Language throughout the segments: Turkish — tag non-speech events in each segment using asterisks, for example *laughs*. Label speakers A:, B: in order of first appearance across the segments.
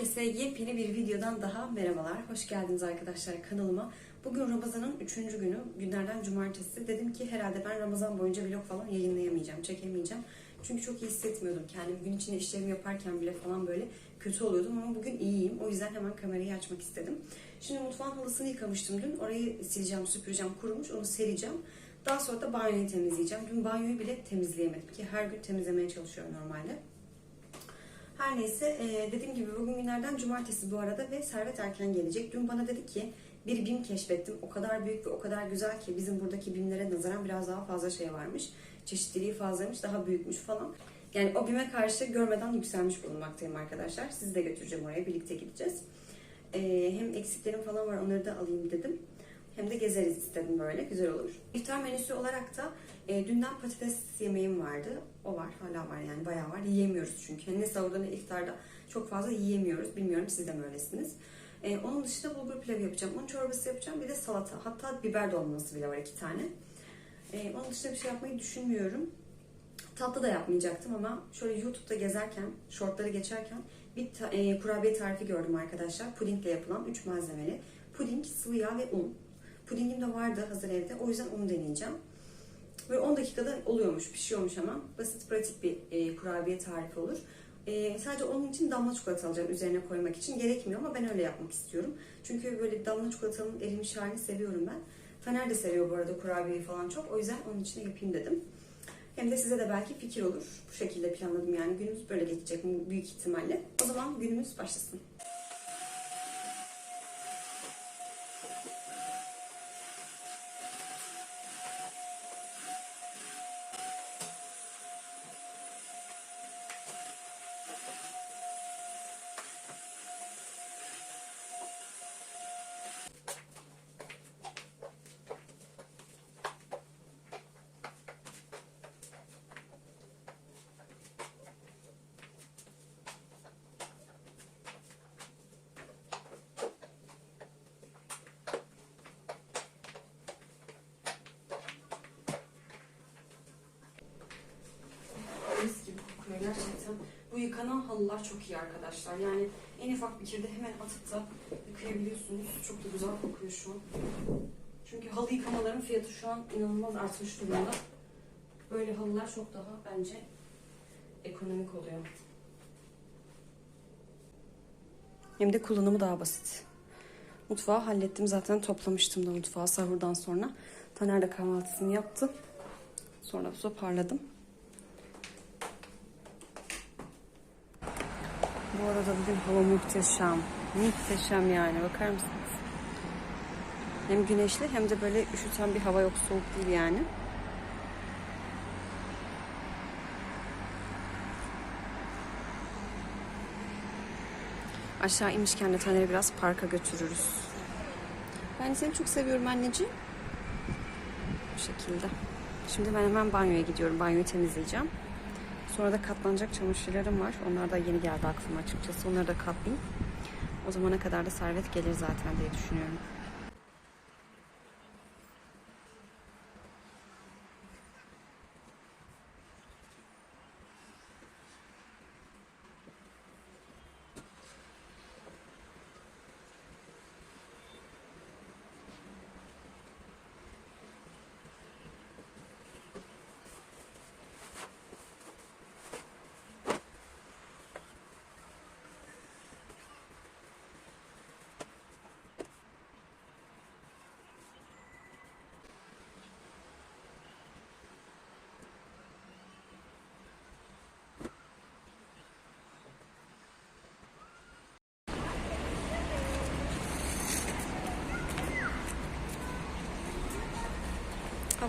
A: Herkese yepyeni bir videodan daha merhabalar. Hoş geldiniz arkadaşlar kanalıma. Bugün Ramazan'ın 3. günü. Günlerden cumartesi. Dedim ki herhalde ben Ramazan boyunca vlog falan yayınlayamayacağım, çekemeyeceğim. Çünkü çok iyi hissetmiyordum kendimi. Gün içinde işlerimi yaparken bile falan böyle kötü oluyordum ama bugün iyiyim. O yüzden hemen kamerayı açmak istedim. Şimdi mutfağın halısını yıkamıştım dün. Orayı sileceğim, süpüreceğim, kurumuş. Onu sereceğim. Daha sonra da banyoyu temizleyeceğim. Dün banyoyu bile temizleyemedim ki her gün temizlemeye çalışıyorum normalde. Her neyse e, dediğim gibi bugün günlerden cumartesi bu arada ve Servet erken gelecek. Dün bana dedi ki bir BİM keşfettim. O kadar büyük ve o kadar güzel ki bizim buradaki BİM'lere nazaran biraz daha fazla şey varmış. Çeşitliliği fazlaymış, daha büyükmüş falan. Yani o BİM'e karşı görmeden yükselmiş bulunmaktayım arkadaşlar. Sizi de götüreceğim oraya, birlikte gideceğiz. E, hem eksiklerim falan var onları da alayım dedim. Hem de gezeriz istedim böyle. Güzel olur. İftar menüsü olarak da e, dünden patates yemeğim vardı. O var. Hala var yani. Bayağı var. Yiyemiyoruz çünkü. Ne sahurda ne iftarda çok fazla yiyemiyoruz. Bilmiyorum siz de mi öylesiniz. E, onun dışında bulgur pilavı yapacağım. Un çorbası yapacağım. Bir de salata. Hatta biber dolması bile var iki tane. E, onun dışında bir şey yapmayı düşünmüyorum. Tatlı da yapmayacaktım ama şöyle YouTube'da gezerken, shortları geçerken bir ta- e, kurabiye tarifi gördüm arkadaşlar. Pudingle yapılan 3 malzemeli. Puding, sıvı yağ ve un. Pudingim de vardı hazır evde. O yüzden onu deneyeceğim. Böyle 10 dakikada oluyormuş, pişiyormuş ama. Basit, pratik bir e, kurabiye tarifi olur. E, sadece onun için damla çikolata alacağım üzerine koymak için. Gerekmiyor ama ben öyle yapmak istiyorum. Çünkü böyle damla çikolatanın erimiş halini seviyorum ben. Taner de seviyor bu arada kurabiyeyi falan çok. O yüzden onun için de yapayım dedim. Hem de size de belki fikir olur. Bu şekilde planladım yani. Günümüz böyle geçecek büyük ihtimalle. O zaman günümüz başlasın. mis gibi kokuyor gerçekten. Bu yıkanan halılar çok iyi arkadaşlar. Yani en ufak bir kirde hemen atıp da yıkayabiliyorsunuz. Çok da güzel kokuyor şu an. Çünkü halı yıkamaların fiyatı şu an inanılmaz artmış durumda. Böyle halılar çok daha bence ekonomik oluyor. Hem de kullanımı daha basit. Mutfağı hallettim zaten toplamıştım da mutfağı sahurdan sonra. Taner de kahvaltısını yaptı. Sonra toparladım. Bu arada bugün hava muhteşem. Muhteşem yani bakar mısınız? Hem güneşli hem de böyle üşüten bir hava yok soğuk değil yani. Aşağı inmişken de Taner'i biraz parka götürürüz. Ben seni çok seviyorum anneciğim. Bu şekilde. Şimdi ben hemen banyoya gidiyorum. Banyoyu temizleyeceğim. Sonra da katlanacak çamaşırlarım var. Onlar da yeni geldi aklıma açıkçası. Onları da katlayayım. O zamana kadar da servet gelir zaten diye düşünüyorum.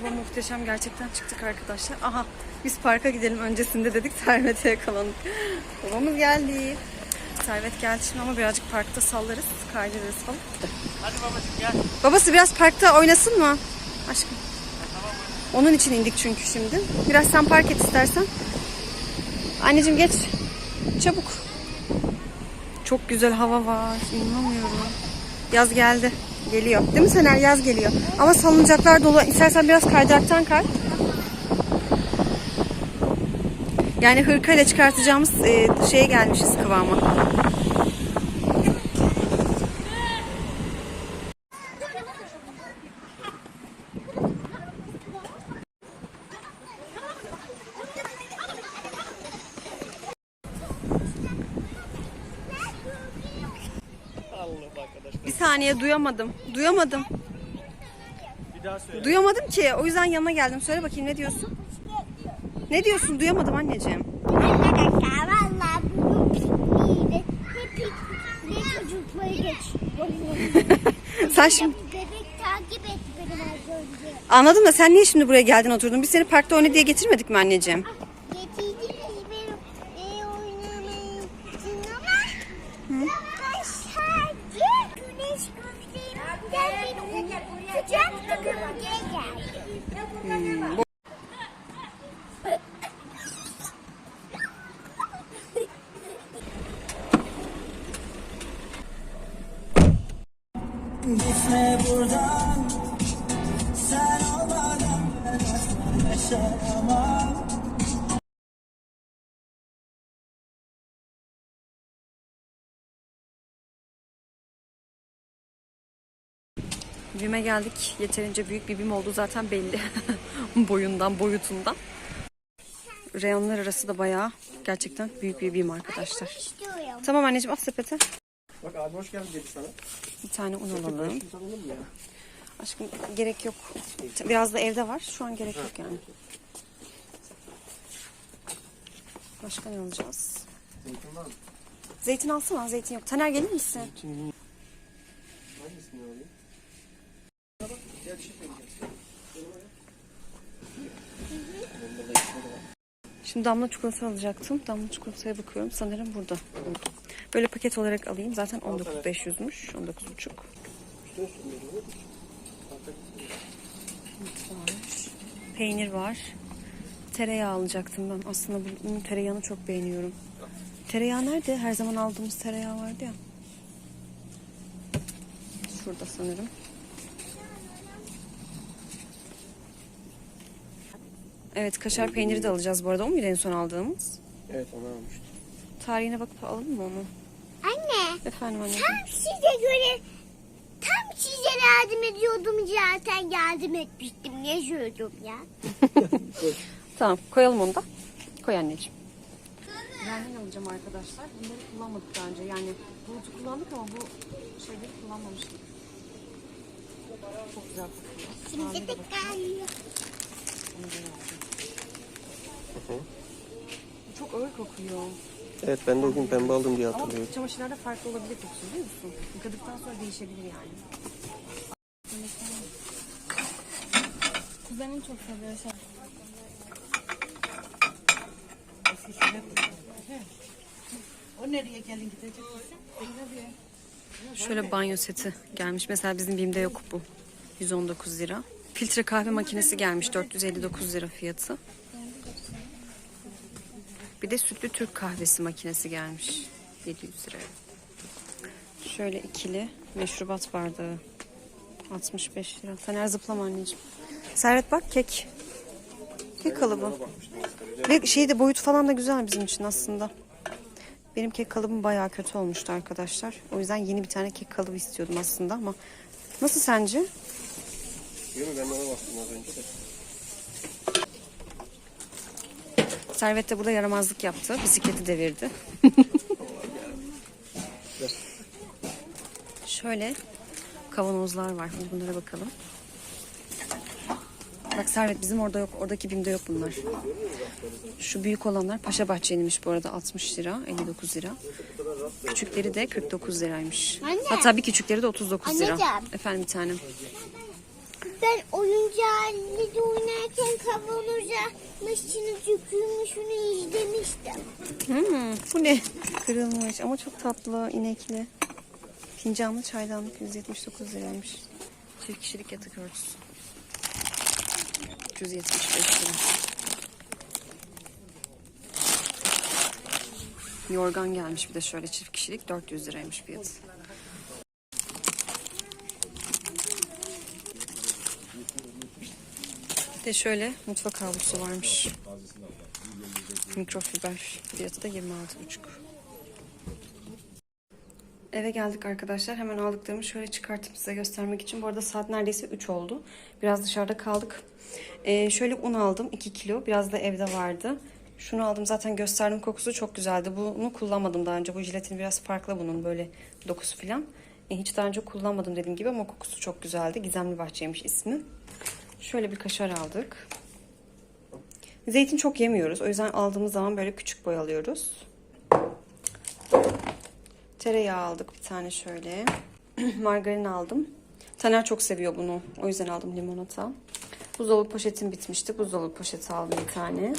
A: Hava muhteşem gerçekten çıktık arkadaşlar. Aha biz parka gidelim öncesinde dedik *laughs* Servet'e yakalandık. Babamız geldi. Servet geldi şimdi ama birazcık parkta sallarız, kaydırırız falan.
B: Hadi babacığım gel.
A: Babası biraz parkta oynasın mı? Aşkım. Onun için indik çünkü şimdi. Biraz sen park et istersen. Anneciğim geç. Çabuk. Çok güzel hava var. İnanamıyorum. Yaz geldi. Geliyor. Değil mi Sener? Yaz geliyor. Ama salıncaklar dolu. İstersen biraz kaydıraktan kay. Yani hırkayla çıkartacağımız e, şeye gelmişiz kıvama. Bir saniye duyamadım. Duyamadım.
B: Bir daha söyle.
A: Duyamadım ki. O yüzden yanına geldim. Söyle bakayım ne diyorsun? Ne diyorsun? Duyamadım anneciğim.
C: Arkadaşlar ne çocukları geçiyor.
A: Sen şimdi
C: Bebek takip etti beni az önce.
A: anladım da sen niye şimdi buraya geldin oturdun? Biz seni parkta oyna diye getirmedik mi anneciğim? Bime geldik. Yeterince büyük bir bim oldu zaten belli. *laughs* Boyundan, boyutundan. Reyonlar arası da bayağı gerçekten büyük bir bim arkadaşlar. Tamam anneciğim at sepete.
B: Bak abi hoş geldin dedi sana.
A: Bir tane un alalım. Aşkım gerek yok. Biraz da evde var. Şu an gerek yok yani. Başka ne alacağız?
B: Zeytin var mı?
A: Zeytin alsana. Zeytin yok. Taner gelir misin?
B: Şimdi hangisini alayım? Gel bir şey söyleyeceğim. Bunda da içinde de var.
A: Şimdi damla çikolata alacaktım. Damla çikolataya bakıyorum. Sanırım burada. Böyle paket olarak alayım. Zaten 19.500'müş. 19.5.
B: Üstüne sürmüyorum. öyle mi? Hatta
A: var. Peynir var. Tereyağı alacaktım ben. Aslında bunun tereyağını çok beğeniyorum. Tereyağı nerede? Her zaman aldığımız tereyağı vardı ya. Şurada sanırım. Evet kaşar peyniri de alacağız bu arada. O muydu en son aldığımız?
B: Evet onu almıştım.
A: Tarihine bakıp alalım mı onu?
C: Anne.
A: Efendim anne.
C: Tam size göre tam size yardım ediyordum zaten yardım etmiştim. Ne söylüyorum ya? *laughs*
A: Tamam koyalım onu da. Koy anneciğim. Benden alacağım arkadaşlar. Bunları kullanmadık daha önce. Yani bulutu kullandık ama bu şeyleri kullanmamıştık. Çok güzel kokuyor.
C: Şimdi de geliyor.
A: Alacağım. Bu çok ağır kokuyor.
B: Evet ben de o gün pembe aldım diye
A: Ama
B: hatırlıyorum.
A: çamaşırlarda farklı olabilir kokusu biliyor musun? Yıkadıktan sonra değişebilir yani.
D: Kuzenim çok seviyor şey.
E: O nereye gelin gidecek?
A: Şöyle banyo seti gelmiş. Mesela bizim BİM'de yok bu. 119 lira. Filtre kahve makinesi gelmiş. 459 lira fiyatı. Bir de sütlü Türk kahvesi makinesi gelmiş. 700 lira. Şöyle ikili meşrubat bardağı. 65 lira. Taner zıplama anneciğim. Servet bak kek. Kek kalıbı. Ve şey de boyutu falan da güzel bizim için aslında. Benim kek kalıbım bayağı kötü olmuştu arkadaşlar. O yüzden yeni bir tane kek kalıbı istiyordum aslında ama nasıl sence?
B: Değil mi? Ben de ona baktım az önce de.
A: Servet de burada yaramazlık yaptı. Bisikleti devirdi. *laughs* Şöyle kavanozlar var. Hadi bunlara bakalım. Bak Servet bizim orada yok. Oradaki BİM'de yok bunlar. Şu büyük olanlar Paşa Bahçeli'ymiş bu arada 60 lira, 59 lira. Küçükleri de 49 liraymış.
C: Anne.
A: Hatta bir küçükleri de 39 lira.
C: Anneciğim.
A: Efendim bir tanem.
C: Ben oyuncağıyla de oynarken kavanoza içine dökülmüşünü izlemiştim.
A: Hmm, bu ne? Kırılmış ama çok tatlı inekli. Fincanlı çaydanlık 179 liraymış. Çift kişilik yatak örtüsü. 375 lira. Yorgan gelmiş bir de şöyle çift kişilik 400 liraymış fiyatı. De şöyle mutfak havlusu varmış. Mikrofiber fiyatı da 26,5. Eve geldik arkadaşlar. Hemen aldıklarımı şöyle çıkartıp size göstermek için. Bu arada saat neredeyse 3 oldu. Biraz dışarıda kaldık. Ee, şöyle un aldım 2 kilo. Biraz da evde vardı. Şunu aldım zaten gösterdim kokusu çok güzeldi. Bunu kullanmadım daha önce. Bu jiletin biraz farklı bunun böyle dokusu falan. E, hiç daha önce kullanmadım dediğim gibi ama kokusu çok güzeldi. Gizemli Bahçeymiş ismi. Şöyle bir kaşar aldık. Zeytin çok yemiyoruz. O yüzden aldığımız zaman böyle küçük boy alıyoruz. Tereyağı aldık bir tane şöyle. *clears throat* Margarin aldım. Taner çok seviyor bunu. O yüzden aldım limonata. Buzdolabı poşetim bitmişti. Buzdolabı poşeti aldım bir tane.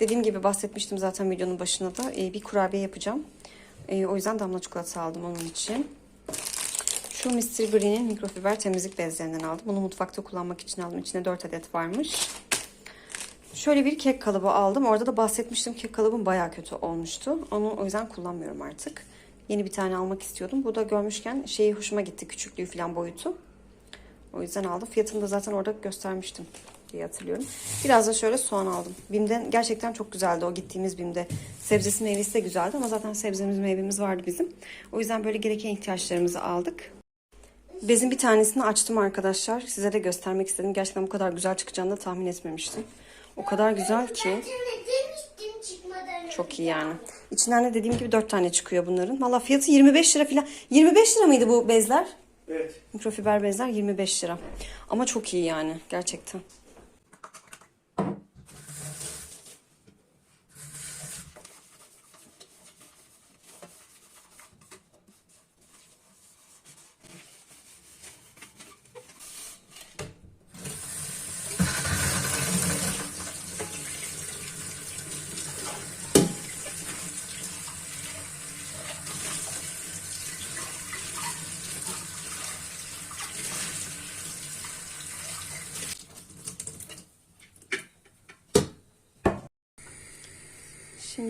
A: Dediğim gibi bahsetmiştim zaten videonun başında da. Ee, bir kurabiye yapacağım. Ee, o yüzden damla çikolata aldım onun için. Şu Mr. Green'in mikrofiber temizlik bezlerinden aldım. Bunu mutfakta kullanmak için aldım. İçinde 4 adet varmış. Şöyle bir kek kalıbı aldım. Orada da bahsetmiştim kek kalıbım baya kötü olmuştu. Onu o yüzden kullanmıyorum artık. Yeni bir tane almak istiyordum. Bu da görmüşken şeyi hoşuma gitti. Küçüklüğü falan boyutu. O yüzden aldım. Fiyatını da zaten orada göstermiştim diye hatırlıyorum. Biraz da şöyle soğan aldım. Bim'den gerçekten çok güzeldi o gittiğimiz Bim'de. Sebzesi meyvesi de güzeldi ama zaten sebzemiz meyvemiz vardı bizim. O yüzden böyle gereken ihtiyaçlarımızı aldık. Bezin bir tanesini açtım arkadaşlar. Size de göstermek istedim. Gerçekten bu kadar güzel çıkacağını da tahmin etmemiştim. O kadar güzel ki. Çok iyi yani. İçinden de dediğim gibi 4 tane çıkıyor bunların. Valla fiyatı 25 lira falan. 25 lira mıydı bu bezler?
B: Evet.
A: Mikrofiber bezler 25 lira. Ama çok iyi yani gerçekten.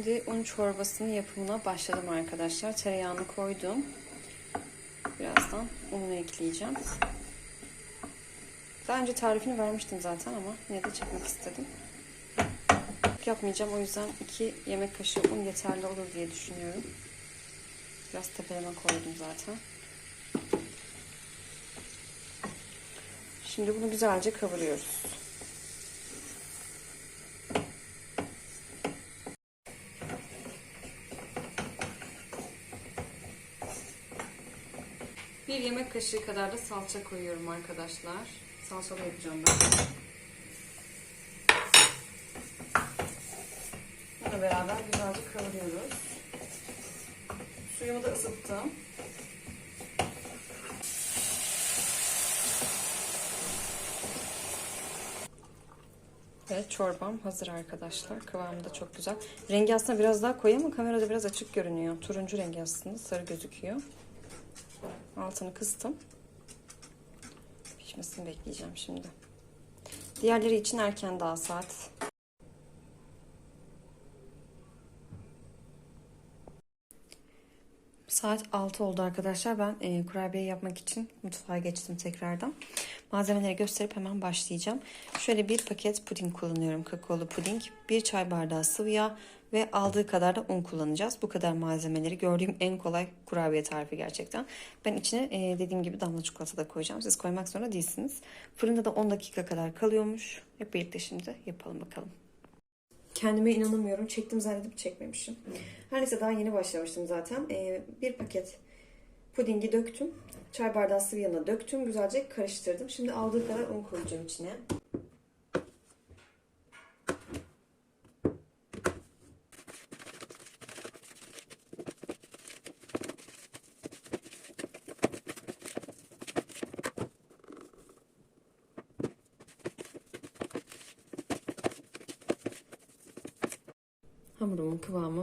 A: Şimdi un çorbasının yapımına başladım arkadaşlar. Tereyağını koydum. Birazdan ununu ekleyeceğim. Daha önce tarifini vermiştim zaten ama yine de çekmek istedim. Yapmayacağım o yüzden 2 yemek kaşığı un yeterli olur diye düşünüyorum. Biraz tepeleme koydum zaten. Şimdi bunu güzelce kavuruyoruz. Bir yemek kaşığı kadar da salça koyuyorum arkadaşlar. Salçalı yapacağım ben. Bununla beraber güzelce kavuruyoruz. Suyumu da ısıttım. Evet çorbam hazır arkadaşlar. Kıvamı da çok güzel. Rengi aslında biraz daha koyu ama kamerada biraz açık görünüyor. Turuncu rengi aslında sarı gözüküyor. Altını kıstım. Pişmesini bekleyeceğim şimdi. Diğerleri için erken daha saat. Saat 6 oldu arkadaşlar. Ben e, kurabiye yapmak için mutfağa geçtim tekrardan. Malzemeleri gösterip hemen başlayacağım. Şöyle bir paket puding kullanıyorum. Kakaolu puding. Bir çay bardağı sıvı yağ ve aldığı kadar da un kullanacağız. Bu kadar malzemeleri gördüğüm en kolay kurabiye tarifi gerçekten. Ben içine e, dediğim gibi damla çikolata da koyacağım. Siz koymak zorunda değilsiniz. Fırında da 10 dakika kadar kalıyormuş. Hep birlikte şimdi yapalım bakalım. Kendime inanamıyorum. Çektim zannedip çekmemişim. Her neyse daha yeni başlamıştım zaten. Ee, bir paket pudingi döktüm. Çay bardağı sıvı yağına döktüm. Güzelce karıştırdım. Şimdi aldığı kadar un koyacağım içine.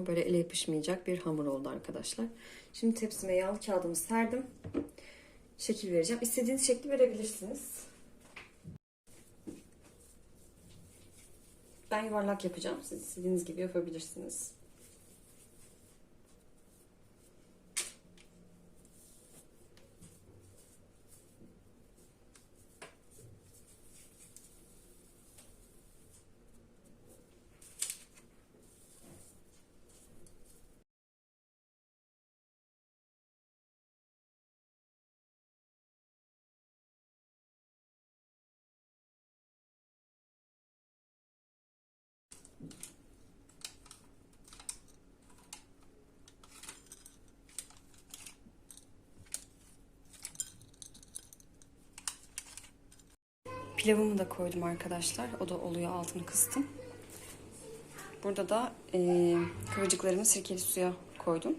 A: Böyle ele yapışmayacak bir hamur oldu arkadaşlar. Şimdi tepsime yağlı kağıdımı serdim. Şekil vereceğim. İstediğiniz şekli verebilirsiniz. Ben yuvarlak yapacağım. Siz istediğiniz gibi yapabilirsiniz. Pilavımı da koydum arkadaşlar. O da oluyor altını kıstım. Burada da e, kıvırcıklarımı sirkeli suya koydum.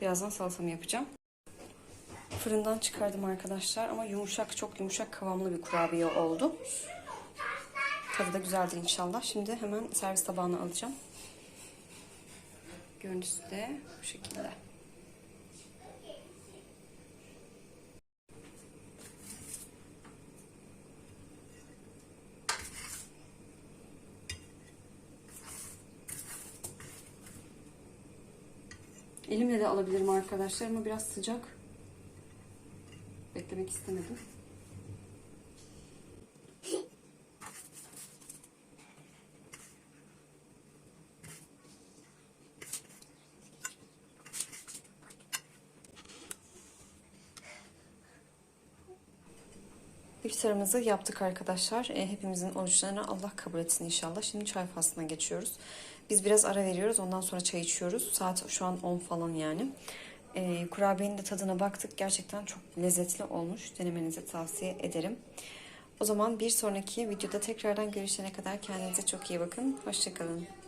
A: Birazdan salatamı yapacağım. Fırından çıkardım arkadaşlar ama yumuşak çok yumuşak kıvamlı bir kurabiye oldu. Tadı da güzeldi inşallah. Şimdi hemen servis tabağına alacağım. Görüntüsü de bu şekilde. Elimle de alabilirim arkadaşlar ama biraz sıcak. Beklemek istemedim. İftarımızı yaptık arkadaşlar. E, hepimizin oruçlarını Allah kabul etsin inşallah. Şimdi çay faslına geçiyoruz. Biz biraz ara veriyoruz. Ondan sonra çay içiyoruz. Saat şu an 10 falan yani. E, kurabiyenin de tadına baktık. Gerçekten çok lezzetli olmuş. Denemenizi tavsiye ederim. O zaman bir sonraki videoda tekrardan görüşene kadar kendinize çok iyi bakın. Hoşçakalın.